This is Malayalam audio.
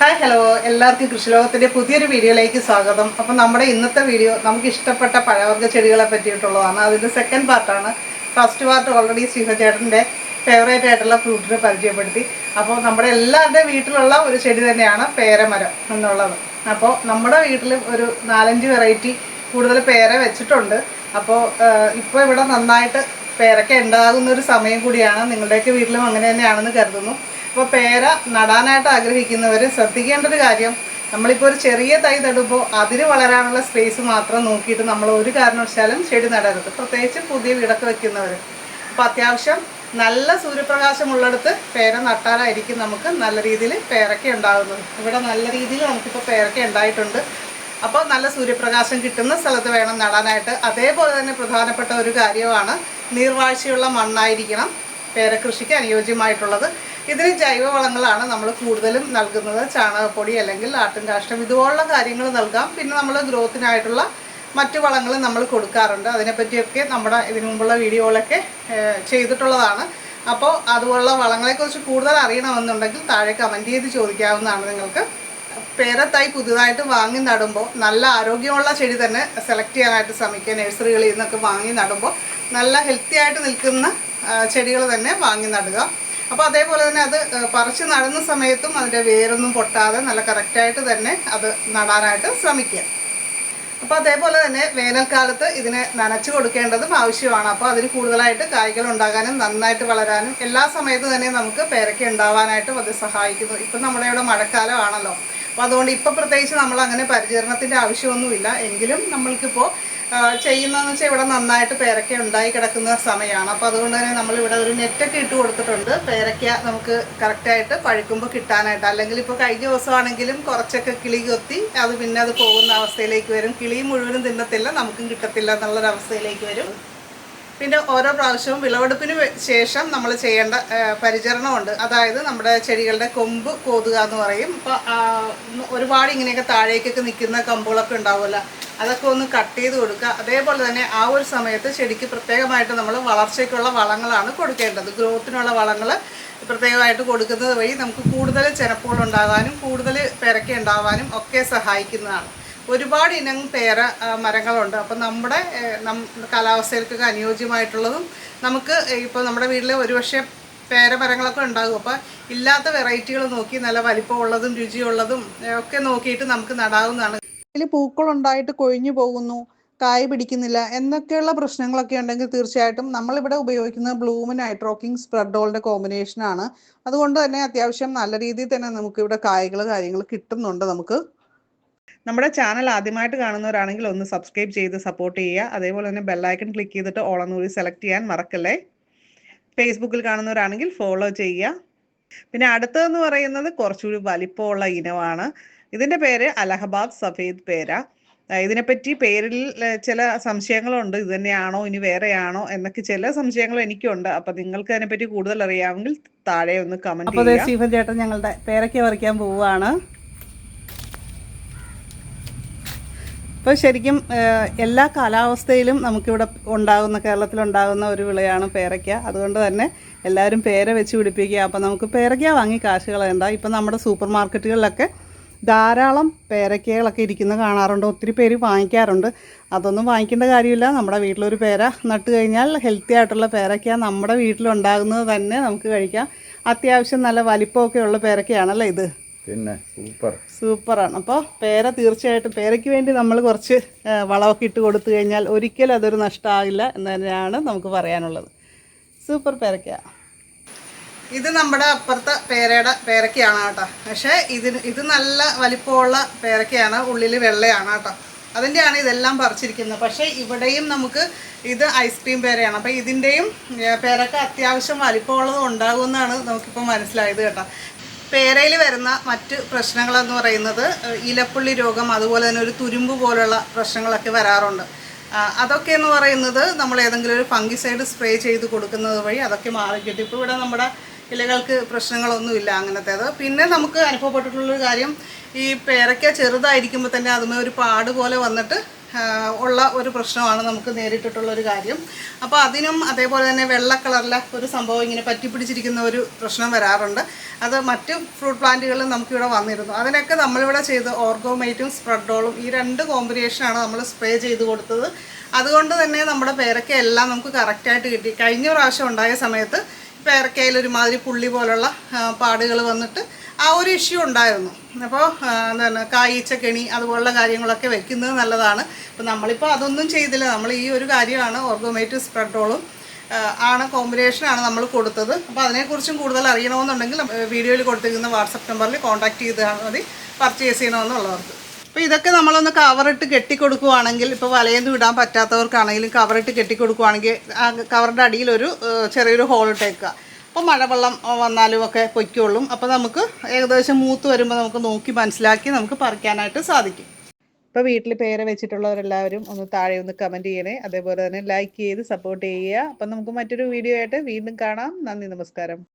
ഹായ് ഹലോ എല്ലാവർക്കും കൃഷിലോകത്തിന്റെ പുതിയൊരു വീഡിയോയിലേക്ക് സ്വാഗതം. അപ്പം നമ്മുടെ ഇന്നത്തെ വീഡിയോ നമുക്ക് ഇഷ്ടപ്പെട്ട പഴവർഗ ചെടികളെ പറ്റിയിട്ടുള്ളതാണ്. അതിന്റെ സെക്കൻഡ് പാർട്ടാണ് ഫസ്റ്റ് പാർട്ട് ഓൾറെഡി ശ്രീഹചേട്ടന്റെ ഫേവറേറ്റ് ആയിട്ടുള്ള ഫ്രൂട്ടിനെ പരിചയപ്പെടുത്തി. അപ്പോൾ നമ്മുടെ എല്ലാവരുടെയും വീട്ടിലുള്ള ഒരു ചെടി തന്നെയാണ് പേരമരം എന്നുള്ളത്. അപ്പോൾ നമ്മുടെ വീട്ടിൽ ഒരു നാലഞ്ച് വെറൈറ്റി കൂടുതൽ പേര വെച്ചിട്ടുണ്ട്. അപ്പോൾ ഇപ്പോൾ ഇവിടെ നന്നായിട്ട് പേരൊക്കെ ഉണ്ടാകുന്ന ഒരു സമയം കൂടിയാണ് നിങ്ങളുടെയൊക്കെ വീട്ടിലും അങ്ങനെ തന്നെയാണെന്ന് കരുതുന്നു. അപ്പോൾ പേര നടാനായിട്ട് ആഗ്രഹിക്കുന്നവർ ശ്രദ്ധിക്കേണ്ട ഒരു കാര്യം നമ്മളിപ്പോൾ ഒരു ചെറിയ തൈ നടുമ്പോൾ അതിന് വളരാനുള്ള സ്പേസ് മാത്രം നോക്കിയിട്ട് നമ്മൾ ഒരു കാരണവശാലും ചെടി നടരുത് പ്രത്യേകിച്ച് പുതിയ വീടൊക്കെ വെക്കുന്നവർ അപ്പോൾ അത്യാവശ്യം നല്ല സൂര്യപ്രകാശമുള്ളിടത്ത് പേര നട്ടാലായിരിക്കും നമുക്ക് നല്ല രീതിയിൽ പേരക്ക ഉണ്ടാകുന്നത് ഇവിടെ നല്ല രീതിയിൽ നമുക്കിപ്പോൾ പേരക്ക ഉണ്ടായിട്ടുണ്ട്. അപ്പോൾ നല്ല സൂര്യപ്രകാശം കിട്ടുന്ന സ്ഥലത്ത് വേണം നടാനായിട്ട്. അതേപോലെ തന്നെ പ്രധാനപ്പെട്ട ഒരു കാര്യമാണ് നീർവാഴ്ചയുള്ള മണ്ണായിരിക്കണം. പേരകൃഷിക്ക് അനുയോജ്യമായിട്ടുള്ളത്. ഇതിന് ജൈവവളങ്ങളാണ് നമ്മൾ കൂടുതലും നൽകുന്നത്. ചാണകപ്പൊടി അല്ലെങ്കിൽ ആട്ടിൻ കാഷ്ടം ഇതുപോലുള്ള കാര്യങ്ങൾ നൽകാം. പിന്നെ നമ്മൾ ഗ്രോത്തിനായിട്ടുള്ള മറ്റു വളങ്ങൾ നമ്മൾ കൊടുക്കാറുണ്ട്. അതിനെപ്പറ്റിയൊക്കെ നമ്മുടെ ഇതിനു മുമ്പുള്ള വീഡിയോകളൊക്കെ ചെയ്തിട്ടുള്ളതാണ്. അപ്പോൾ അതുപോലുള്ള വളങ്ങളെക്കുറിച്ച് കൂടുതൽ അറിയണമെന്നുണ്ടെങ്കിൽ താഴെ കമന്റ് ചെയ്ത് ചോദിക്കാവുന്നതാണ് നിങ്ങൾക്ക്. പേരത്തായി പുതുതായിട്ട് വാങ്ങി നടുമ്പോൾ നല്ല ആരോഗ്യമുള്ള ചെടി തന്നെ സെലക്ട് ചെയ്യാനായിട്ട് ശ്രമിക്കുക. നഴ്സറികളിൽ നിന്നൊക്കെ വാങ്ങി നടുമ്പോൾ നല്ല ഹെൽത്തി ആയിട്ട് നിൽക്കുന്ന ചെടികൾ തന്നെ വാങ്ങി നടുക. അപ്പോൾ അതേപോലെ തന്നെ അത് പറിച്ച് നടുന്ന സമയത്തും അതിന്റെ വേരൊന്നും പൊട്ടാതെ നല്ല കറക്റ്റായിട്ട് തന്നെ അത് നടാനായിട്ട് ശ്രമിക്കുക. അപ്പോൾ അതേപോലെ തന്നെ വേനൽക്കാലത്ത് ഇതിനെ നനച്ചു കൊടുക്കേണ്ടതും ആവശ്യമാണ്. അപ്പോൾ അതിന് കൂടുതലായിട്ട് കായ്കൾ ഉണ്ടാകാനും നന്നായിട്ട് വളരാനും എല്ലാ സമയത്തും തന്നെ നമുക്ക് പേരക്ക ഉണ്ടാവാനായിട്ടും അത് സഹായിക്കുന്നു. ഇപ്പം നമ്മുടെ ഇവിടെ മഴക്കാലമാണല്ലോ. അപ്പോൾ അതുകൊണ്ട് ഇപ്പോൾ പ്രത്യേകിച്ച് നമ്മൾ അങ്ങനെ പരിചരണത്തിന്റെ ആവശ്യമൊന്നുമില്ല. എങ്കിലും നമ്മൾക്കിപ്പോൾ ചെയ്യുന്നതെന്ന് വെച്ചാൽ ഇവിടെ നന്നായിട്ട് പേരക്ക ഉണ്ടായി കിടക്കുന്ന സമയമാണ് അപ്പോൾ അതുകൊണ്ട് തന്നെ നമ്മളിവിടെ ഒരു നെറ്റൊക്കെ ഇട്ട് കൊടുത്തിട്ടുണ്ട്. പേരക്ക നമുക്ക് കറക്റ്റായിട്ട് പഴുക്കുമ്പോൾ കിട്ടാനായിട്ട്. അല്ലെങ്കിൽ ഇപ്പോൾ കഴിഞ്ഞ ദിവസമാണെങ്കിലും കുറച്ചൊക്കെ കിളി കൊത്തി അത് പിന്നെ അത് പോകുന്ന അവസ്ഥയിലേക്ക് വരും. കിളി മുഴുവനും തിന്നത്തില്ല നമുക്കും കിട്ടത്തില്ല എന്നുള്ളൊരവസ്ഥയിലേക്ക് വരും. പിന്നെ ഓരോ പ്രാവശ്യവും വിളവെടുപ്പിന് ശേഷം നമ്മൾ ചെയ്യേണ്ട പരിചരണമുണ്ട്. അതായത് നമ്മുടെ ചെടികളുടെ കൊമ്പ് കോതുക എന്ന് പറയും. ഇപ്പോൾ ഒരുപാട് ഇങ്ങനെയൊക്കെ താഴേക്കൊക്കെ നിൽക്കുന്ന കമ്പുകളൊക്കെ ഉണ്ടാവുമല്ലോ. അതൊക്കെ ഒന്ന് കട്ട് ചെയ്ത് കൊടുക്കുക. അതേപോലെ തന്നെ ആ ഒരു സമയത്ത് ചെടിക്ക് പ്രത്യേകമായിട്ട് നമ്മൾ വളർച്ചയ്ക്കുള്ള വളങ്ങളാണ് കൊടുക്കേണ്ടത്. ഗ്രോത്തിനുള്ള വളങ്ങൾ പ്രത്യേകമായിട്ട് കൊടുക്കുന്നത് വഴി നമുക്ക് കൂടുതൽ ചെനപ്പുകൾ ഉണ്ടാകാനും കൂടുതൽ പെരക്ക ഉണ്ടാവാനും ഒക്കെ സഹായിക്കുന്നതാണ്. ഒരുപാട് ഇനം പേര മരങ്ങളുണ്ട്. അപ്പം നമ്മുടെ നം കാലാവസ്ഥയിൽക്കൊക്കെ അനുയോജ്യമായിട്ടുള്ളതും നമുക്ക് ഇപ്പോൾ നമ്മുടെ വീട്ടിൽ ഒരുപക്ഷെ പേര മരങ്ങളൊക്കെ ഉണ്ടാകും. അപ്പോൾ ഇല്ലാത്ത വെറൈറ്റികൾ നോക്കി നല്ല വലിപ്പമുള്ളതും രുചിയുള്ളതും ഒക്കെ നോക്കിയിട്ട് നമുക്ക് നടാവുന്നതാണ് ഇതിൽ പൂക്കളുണ്ടായിട്ട് കൊഴിഞ്ഞു പോകുന്നു കായ് പിടിക്കുന്നില്ല എന്നൊക്കെയുള്ള പ്രശ്നങ്ങളൊക്കെ ഉണ്ടെങ്കിൽ തീർച്ചയായിട്ടും നമ്മളിവിടെ ഉപയോഗിക്കുന്നത് ബ്ലൂമിൻ ഹൈഡ്രോക്കിംഗ് സ്പ്രെഡോളിന്റെ കോമ്പിനേഷൻ ആണ്. അതുകൊണ്ട് തന്നെ അത്യാവശ്യം നല്ല രീതിയിൽ തന്നെ നമുക്ക് ഇവിടെ കായ്കൾ കാര്യങ്ങൾ കിട്ടുന്നുണ്ട് നമുക്ക്. നമ്മുടെ ചാനൽ ആദ്യമായിട്ട് കാണുന്നവരാണെങ്കിൽ ഒന്ന് സബ്സ്ക്രൈബ് ചെയ്ത് സപ്പോർട്ട് ചെയ്യുക. അതേപോലെ തന്നെ ബെല്ലൈക്കൺ ക്ലിക്ക് ചെയ്തിട്ട് ഓളന്നൂരി സെലക്ട് ചെയ്യാൻ മറക്കല്ലേ. ഫേസ്ബുക്കിൽ കാണുന്നവരാണെങ്കിൽ ഫോളോ ചെയ്യുക. പിന്നെ അടുത്തതെന്ന് പറയുന്നത് കുറച്ചുകൂടി വലിപ്പമുള്ള ഇനമാണ്. ഇതിന്റെ പേര് അലഹബാദ് സഫീദ് പേര. ഇതിനെപ്പറ്റി പേരിൽ ചില സംശയങ്ങളുണ്ട്. ഇത് തന്നെയാണോ ഇനി വേറെയാണോ എന്നൊക്കെ ചില സംശയങ്ങൾ എനിക്കുണ്ട്. അപ്പൊ നിങ്ങൾക്ക് അതിനെപ്പറ്റി കൂടുതൽ അറിയാമെങ്കിൽ താഴെ ഒന്ന് കമന്റ് സ്റ്റീഫൻ ചേട്ടൻ ഞങ്ങളുടെ പേരൊക്കെ പറിക്കാൻ പോവുകയാണ്. ഇപ്പോൾ ശരിക്കും എല്ലാ കാലാവസ്ഥയിലും നമുക്കിവിടെ ഉണ്ടാകുന്ന കേരളത്തിലുണ്ടാകുന്ന ഒരു വിളയാണ് പേരയ്ക്ക. അതുകൊണ്ട് തന്നെ എല്ലാവരും പേര വെച്ച് പിടിപ്പിക്കുക. അപ്പോൾ നമുക്ക് പേരയ്ക്ക വാങ്ങി കാശ് കളയണ്ട ഇപ്പം നമ്മുടെ സൂപ്പർ മാർക്കറ്റുകളിലൊക്കെ ധാരാളം പേരക്കകളൊക്കെ ഇരിക്കുന്ന കാണാറുണ്ട്. ഒത്തിരി പേര് വാങ്ങിക്കാറുണ്ട്. അതൊന്നും വാങ്ങിക്കേണ്ട കാര്യമില്ല. നമ്മുടെ വീട്ടിലൊരു പേര നട്ട് കഴിഞ്ഞാൽ ഹെൽത്തി ആയിട്ടുള്ള പേരക്ക നമ്മുടെ വീട്ടിലുണ്ടാകുന്നത് തന്നെ നമുക്ക് കഴിക്കാം. അത്യാവശ്യം നല്ല വലിപ്പമൊക്കെ ഉള്ള പേരക്കയാണല്ലേ ഇത്? പിന്നെ സൂപ്പർ സൂപ്പറാണ്. അപ്പോൾ പേര തീർച്ചയായിട്ടും പേരയ്ക്ക് വേണ്ടി നമ്മൾ കുറച്ച് വളമൊക്കെ ഇട്ട് കൊടുത്തു കഴിഞ്ഞാൽ ഒരിക്കലും അതൊരു നഷ്ടമാകില്ല എന്ന് തന്നെയാണ് നമുക്ക് പറയാനുള്ളത്. സൂപ്പർ പേരയ്ക്ക ഇത് നമ്മുടെ അപ്പുറത്തെ പേരയുടെ പേരക്കയാണ് കേട്ടോ. പക്ഷേ ഇതിന് ഇത് നല്ല വലിപ്പമുള്ള പേരക്കയാണ് ഉള്ളിൽ വെള്ളയാണ് കേട്ടോ. അതിന്റെയാണ് ഇതെല്ലാം പറിച്ചിരിക്കുന്നത്. പക്ഷേ ഇവിടെയും നമുക്ക് ഇത് ഐസ്ക്രീം പേരയാണ്. അപ്പോൾ ഇതിന്റെയും പേരക്ക അത്യാവശ്യം വലിപ്പമുള്ളത് ഉണ്ടാകുമെന്നാണ് നമുക്കിപ്പോൾ മനസ്സിലായത് കേട്ടോ. പേരയിൽ വരുന്ന മറ്റ് പ്രശ്നങ്ങളെന്ന് പറയുന്നത് ഇലപ്പുള്ളി രോഗം അതുപോലെ തന്നെ ഒരു തുരുമ്പ് പോലുള്ള പ്രശ്നങ്ങളൊക്കെ വരാറുണ്ട്. അതൊക്കെ എന്ന് പറയുന്നത് നമ്മൾ ഏതെങ്കിലും ഒരു ഫംഗിസൈഡ് സ്പ്രേ ചെയ്ത് കൊടുക്കുന്നത് വഴി അതൊക്കെ മാറിക്കിട്ടും. ഇപ്പോൾ ഇവിടെ നമ്മുടെ ഇലകൾക്ക് പ്രശ്നങ്ങളൊന്നുമില്ല അങ്ങനത്തേത്. പിന്നെ നമുക്ക് അനുഭവപ്പെട്ടിട്ടുള്ളൊരു കാര്യം ഈ പേരയ്ക്ക ചെറുതായിരിക്കുമ്പോൾ തന്നെ അതുമേ ഒരു പാട് പോലെ വന്നിട്ട് ഉള്ള ഒരു പ്രശ്നമാണ് നമുക്ക് നേരിട്ടിട്ടുള്ള ഒരു കാര്യം. അപ്പോൾ അതിനും അതേപോലെ തന്നെ വെള്ള കളറിലെ ഒരു സംഭവം ഇങ്ങനെ പറ്റിപ്പിടിച്ചിരിക്കുന്ന ഒരു പ്രശ്നം വരാറുണ്ട്. അത് മറ്റ് ഫ്രൂട്ട് പ്ലാന്റുകളിലും നമുക്കിവിടെ വന്നിരുന്നു. അതിനൊക്കെ നമ്മളിവിടെ ചെയ്ത് ഓർഗോമൈറ്റും സ്പ്രെഡോളും ഈ രണ്ട് കോമ്പിനേഷനാണ് നമ്മൾ സ്പ്രേ ചെയ്ത് കൊടുത്തത്. അതുകൊണ്ട് തന്നെ നമ്മുടെ പേരൊക്കെ എല്ലാം നമുക്ക് കറക്റ്റായിട്ട് കിട്ടി. കഴിഞ്ഞ പ്രാവശ്യം ഉണ്ടായ സമയത്ത് പേരക്കയിൽ ഒരുമാതിരി പുള്ളി പോലുള്ള പാടുകൾ വന്നിട്ട് ആ ഒരു ഇഷ്യൂ ഉണ്ടായിരുന്നു. അപ്പോൾ എന്താണ് കായീച്ച കെണി അതുപോലുള്ള കാര്യങ്ങളൊക്കെ വെക്കുന്നത് നല്ലതാണ്. അപ്പോൾ നമ്മളിപ്പോൾ അതൊന്നും ചെയ്തില്ല. നമ്മൾ ഈ ഒരു കാര്യമാണ് ഓർഗോമേറ്റ് സ്പ്രെഡോളും ആണ് കോമ്പിനേഷനാണ് നമ്മൾ കൊടുത്തത്. അപ്പോൾ അതിനെക്കുറിച്ചും കൂടുതൽ അറിയണമെന്നുണ്ടെങ്കിൽ വീഡിയോയിൽ കൊടുത്തിരിക്കുന്ന വാട്സപ്പ് നമ്പറിൽ കോൺടാക്ട് ചെയ്താൽ മതി. പർച്ചേസ് ചെയ്യണമെന്നുള്ളവർക്ക്. അപ്പോൾ ഇതൊക്കെ നമ്മളൊന്ന് കവറിട്ട് കെട്ടിക്കൊടുക്കുവാണെങ്കിൽ ഇപ്പോൾ വലയൊന്നും ഇടാൻ പറ്റാത്തവർക്കാണെങ്കിലും കവറിട്ട് കെട്ടിക്കൊടുക്കുവാണെങ്കിൽ ആ കവറിന്റെ അടിയിൽ ഒരു ചെറിയൊരു ഹോൾ ഇട്ടേക്കുക. അപ്പോൾ മഴവെള്ളം വന്നാലും ഒക്കെ പൊയ്ക്കോളും. അപ്പോൾ നമുക്ക് ഏകദേശം മൂത്ത് വരുമ്പോൾ നമുക്ക് നോക്കി മനസ്സിലാക്കി നമുക്ക് പറിക്കാനായിട്ട് സാധിക്കും. ഇപ്പോൾ വീട്ടിൽ പേരെ വെച്ചിട്ടുള്ളവരെല്ലാവരും ഒന്ന് താഴെ ഒന്ന് കമന്റ് ചെയ്യണേ. അതേപോലെ തന്നെ ലൈക്ക് ചെയ്ത് സപ്പോർട്ട് ചെയ്യുക. അപ്പം നമുക്ക് മറ്റൊരു വീഡിയോ ആയിട്ട് വീണ്ടും കാണാം. നന്ദി നമസ്കാരം.